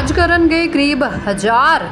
ਹਜ ਕਰਨ ਗਏ ਕਰੀਬ ਹਜ਼ਾਰ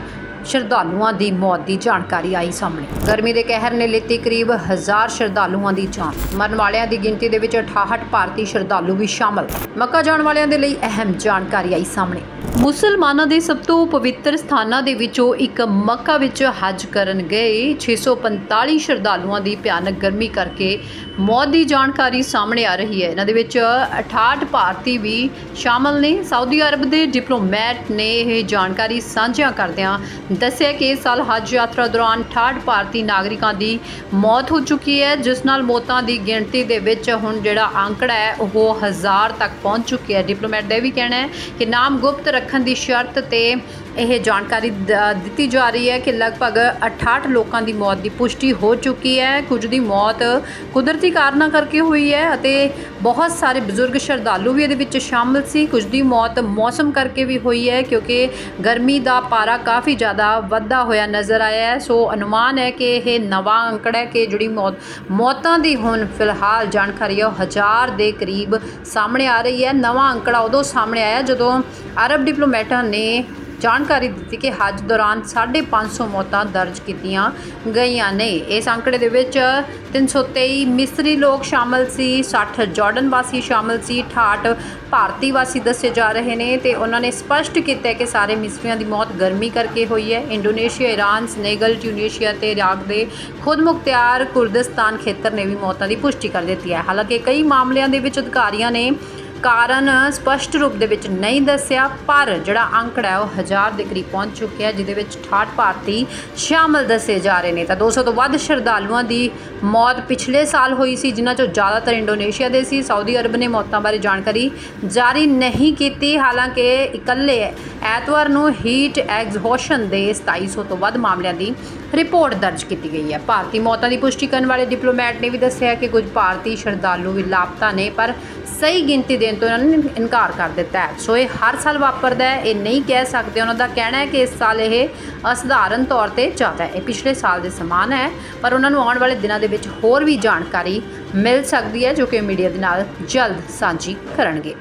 ਸ਼ਰਧਾਲੂਆਂ ਦੀ ਮੌਤ ਦੀ ਜਾਣਕਾਰੀ ਆਈ ਸਾਹਮਣੇ। ਗਰਮੀ ਦੇ ਕਹਿਰ ਨੇ ਲਿੱਤੀ ਕਰੀਬ 1000 ਸ਼ਰਧਾਲੂਆਂ ਦੀ ਜਾਨ। ਮਰਨ ਵਾਲਿਆਂ ਦੀ ਗਿਣਤੀ ਦੇ ਵਿੱਚ 68 ਭਾਰਤੀ ਸ਼ਰਧਾਲੂ ਵੀ ਸ਼ਾਮਲ। ਮੱਕਾ ਜਾਣ ਵਾਲਿਆਂ ਦੇ ਲਈ ਅਹਿਮ ਜਾਣਕਾਰੀ ਆਈ ਸਾਹਮਣੇ। ਮੁਸਲਮਾਨਾਂ ਦੇ ਸਭ ਤੋਂ ਪਵਿੱਤਰ ਸਥਾਨਾਂ ਦੇ ਵਿੱਚੋਂ ਇੱਕ ਮੱਕਾ ਵਿੱਚ ਹਜ ਕਰਨ ਗਏ। 645 ਸ਼ਰਧਾਲੂਆਂ ਦੀ ਭਿਆਨਕ ਗਰਮੀ ਕਰਕੇ ਮੌਤ ਦੀ ਜਾਣਕਾਰੀ ਸਾਹਮਣੇ ਆ ਰਹੀ ਹੈ। ਇਹਨਾਂ ਦੇ ਵਿੱਚ 68 ਭਾਰਤੀ ਵੀ ਸ਼ਾਮਲ ਨੇ। ਸਾਊਦੀ ਅਰਬ ਦੇ ਡਿਪਲੋਮੈਟ ਨੇ ਇਹ ਜਾਣਕਾਰੀ ਸਾਂਝਾ ਕਰਦਿਆਂ ਦੱਸਿਆ ਕਿ ਇਸ ਸਾਲ ਹਜ ਯਾਤਰਾ ਦੌਰਾਨ 68 ਭਾਰਤੀ ਨਾਗਰਿਕਾਂ ਦੀ ਮੌਤ ਹੋ ਚੁੱਕੀ ਹੈ, ਜਿਸ ਨਾਲ ਮੌਤਾਂ ਦੀ ਗਿਣਤੀ ਦੇ ਵਿੱਚ ਹੁਣ ਜਿਹੜਾ ਅੰਕੜਾ ਹੈ, ਉਹ ਹਜ਼ਾਰ ਤੱਕ ਪਹੁੰਚ ਚੁੱਕਿਆ ਹੈ। ਡਿਪਲੋਮੈਟ ਦਾ ਇਹ ਵੀ ਕਹਿਣਾ ਹੈ ਕਿ ਨਾਮ ਗੁਪਤ ਰੱਖਣ ਦੀ ਸ਼ਰਤ ਤੇ ਇਹ ਜਾਣਕਾਰੀ ਦਿੱਤੀ ਜਾ ਰਹੀ ਹੈ ਕਿ ਲਗਭਗ 68 ਲੋਕਾਂ ਦੀ ਮੌਤ ਦੀ ਪੁਸ਼ਟੀ ਹੋ ਚੁੱਕੀ ਹੈ। ਕੁਝ ਦੀ ਮੌਤ ਕੁਦਰਤੀ ਕਾਰਨਾਂ ਕਰਕੇ ਹੋਈ ਹੈ ਅਤੇ ਬਹੁਤ ਸਾਰੇ ਬਜ਼ੁਰਗ ਸ਼ਰਧਾਲੂ ਵੀ ਇਹਦੇ ਵਿੱਚ ਸ਼ਾਮਲ ਸੀ। ਕੁਝ ਦੀ ਮੌਤ ਮੌਸਮ ਕਰਕੇ ਵੀ ਹੋਈ ਹੈ, ਕਿਉਂਕਿ ਗਰਮੀ ਦਾ ਪਾਰਾ ਕਾਫੀ ਜ਼ਿਆਦਾ ਵੱਧਦਾ ਹੋਇਆ ਨਜ਼ਰ ਆਇਆ ਹੈ। ਸੋ ਅਨੁਮਾਨ ਹੈ ਕਿ ਇਹ ਨਵਾਂ ਅੰਕੜਾ ਹੈ ਕਿ ਜਿਹੜੀ ਮੌਤ, ਮੌਤਾਂ ਦੀ ਹੁਣ ਫਿਲਹਾਲ ਜਾਣਕਾਰੀ ਉਹ ਹਜ਼ਾਰ ਦੇ ਕਰੀਬ ਸਾਹਮਣੇ ਆ ਰਹੀ ਹੈ। ਨਵਾਂ ਅੰਕੜਾ ਉਦੋਂ ਸਾਹਮਣੇ ਆਇਆ ਜਦੋਂ ਅਰਬ ਡਿਪਲੋਮੈਟਾਂ ਨੇ ਜਾਣਕਾਰੀ ਦਿੱਤੀ ਕਿ ਹੱਜ ਦੌਰਾਨ 550 ਮੌਤਾਂ ਦਰਜ ਕੀਤੀਆਂ ਗਈਆਂ ਨੇ। ਇਸ ਅੰਕੜੇ ਦੇ ਵਿੱਚ 323 ਮਿਸਰੀ ਲੋਕ ਸ਼ਾਮਲ ਸੀ 60 ਜਾਰਡਨ ਵਾਸੀ ਸ਼ਾਮਲ ਸੀ 68 ਭਾਰਤੀ ਵਾਸੀ ਦੱਸੇ ਜਾ ਰਹੇ ਨੇ ਤੇ ਉਹਨਾਂ ਨੇ ਸਪਸ਼ਟ ਕੀਤਾ ਕਿ ਸਾਰੇ ਮਿਸਰੀਆਂ ਦੀ ਮੌਤ ਗਰਮੀ ਕਰਕੇ ਹੋਈ ਹੈ। ਇੰਡੋਨੇਸ਼ੀਆ, ਇਰਾਨ, ਸਨੇਗਲ, ਟਿਊਨੀਸ਼ੀਆ ਤੇ ਇਰਾਕ ਦੇ ਖੁਦ ਮੁਖਤਿਆਰ ਕੁਰਦਿਸਤਾਨ ਖੇਤਰ ਨੇ ਵੀ ਮੌਤਾਂ ਦੀ ਪੁਸ਼ਟੀ ਕਰ ਦਿੱਤੀ ਹੈ। ਹਾਲਾਂਕਿ ਕਈ ਮਾਮਲਿਆਂ ਦੇ ਵਿੱਚ ਅਧਿਕਾਰੀਆਂ ਨੇ ਕਾਰਨ ਸਪਸ਼ਟ ਰੂਪ ਦੇ ਵਿੱਚ ਨਹੀਂ ਦੱਸਿਆ, ਪਰ ਜਿਹੜਾ ਅੰਕੜਾ ਹੈ ਉਹ ਹਜ਼ਾਰ ਦੇ ਕਰੀਬ ਪਹੁੰਚ ਚੁੱਕਿਆ ਜਿਹਦੇ ਵਿੱਚ 68 ਭਾਰਤੀ ਸ਼ਾਮਲ ਦੱਸੇ ਜਾ ਰਹੇ ਨੇ। ਤਾਂ 200 ਤੋਂ ਵੱਧ ਸ਼ਰਧਾਲੂਆਂ ਦੀ ਮੌਤ ਪਿਛਲੇ ਸਾਲ ਹੋਈ ਸੀ, ਜਿਨ੍ਹਾਂ ਚੋਂ ਜ਼ਿਆਦਾਤਰ ਇੰਡੋਨੇਸ਼ੀਆ ਦੇ ਸੀ। ਸਾਊਦੀ ਅਰਬ ਨੇ ਮੌਤਾਂ ਬਾਰੇ ਜਾਣਕਾਰੀ ਜਾਰੀ ਨਹੀਂ ਕੀਤੀ। ਹਾਲਾਂਕਿ ਇਕੱਲੇ ਐਤਵਾਰ ਨੂੰ ਹੀਟ ਐਗਜ਼ਹੌਸ਼ਨ ਦੇ 2700 ਤੋਂ ਵੱਧ ਮਾਮਲਿਆਂ ਦੀ ਰਿਪੋਰਟ ਦਰਜ ਕੀਤੀ ਗਈ ਹੈ। ਭਾਰਤੀ ਮੌਤਾਂ ਦੀ ਪੁਸ਼ਟੀ ਕਰਨ ਵਾਲੇ ਡਿਪਲੋਮੈਟ ਨੇ ਵੀ ਦੱਸਿਆ ਕਿ ਕੁਝ ਭਾਰਤੀ ਸ਼ਰਧਾਲੂ ਵੀ ਲਾਪਤਾ ਨੇ, ਪਰ ਸਹੀ ਗਿਣਤੀ ਦੇ ਦੇਣ ਤੋਂ ਇਹਨਾਂ ਨੇ ਇਨਕਾਰ ਕਰ ਦਿੱਤਾ ਹੈ। ਸੋ ਇਹ ਹਰ ਸਾਲ ਵਾਪਰਦਾ ਹੈ। ਇਹ ਨਹੀਂ ਕਹਿ ਸਕਦੇ। ਉਹਨਾਂ ਦਾ ਕਹਿਣਾ ਹੈ ਕਿ ਇਸ ਸਾਲ ਇਹ ਅਸਧਾਰਨ ਤੌਰ ਤੇ ਜ਼ਿਆਦਾ ਹੈ। ਇਹ ਪਿਛਲੇ ਸਾਲ ਦੇ ਸਮਾਨ ਹੈ, ਪਰ ਉਹਨਾਂ ਨੂੰ ਆਉਣ ਵਾਲੇ ਦਿਨਾਂ ਦੇ ਵਿੱਚ ਹੋਰ ਵੀ ਜਾਣਕਾਰੀ ਮਿਲ ਸਕਦੀ ਹੈ, ਜੋ ਕਿ ਮੀਡੀਆ ਦੇ ਨਾਲ ਜਲਦ ਸਾਂਝੀ ਕਰਨਗੇ।